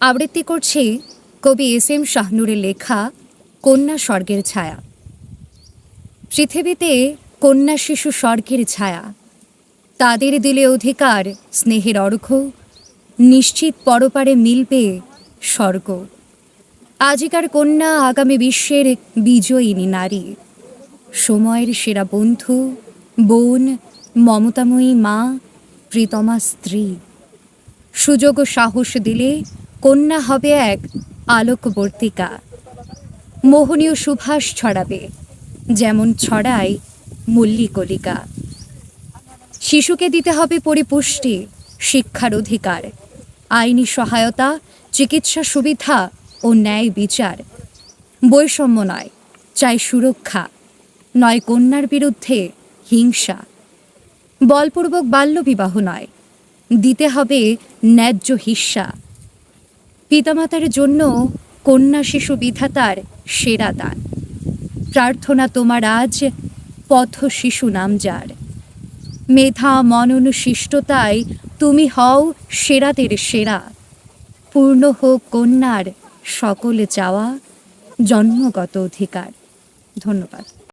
আবৃত্তি করছি কবি এস এম শাহনুরের লেখা কন্যা স্বর্গের ছায়া। পৃথিবীতে কন্যা শিশু স্বর্গের ছায়া। তাদের দিলে অধিকার, স্নেহের অর্ঘ্য নিশ্চিত পরপারে মিলবে স্বর্গ। আজিকার কন্যা আগামী বিশ্বের বিজয়িনী নারী। সময়ের সেরা বন্ধু, বোন, মমতাময়ী মা, প্রীতমা স্ত্রী। সুযোগ সাহস দিলে কন্যা হবে এক আলোকবর্তিকা। মোহনীয় সুভাষ ছড়াবে, যেমন ছড়ায় মল্লিকলিকা। শিশুকে দিতে হবে পরিপুষ্টি, শিক্ষার অধিকার, আইনি সহায়তা, চিকিৎসা সুবিধা ও ন্যায় বিচার। বৈষম্য নয়, চাই সুরক্ষা, নয় কন্যার বিরুদ্ধে হিংসা। বলপূর্বক বাল্যবিবাহ নয়, দিতে হবে ন্যায্য হিস্সা। পিতামাতার জন্য কন্যা শিশু বিধাতার সেরা দান। প্রার্থনা তোমার আজ পথ শিশু নাম যার। মেধা, মনন শিষ্টতায় তুমি হও সেরাদের সেরা। পূর্ণ হোক কন্যার সকলে চাওয়া, জন্মগত অধিকার। ধন্যবাদ।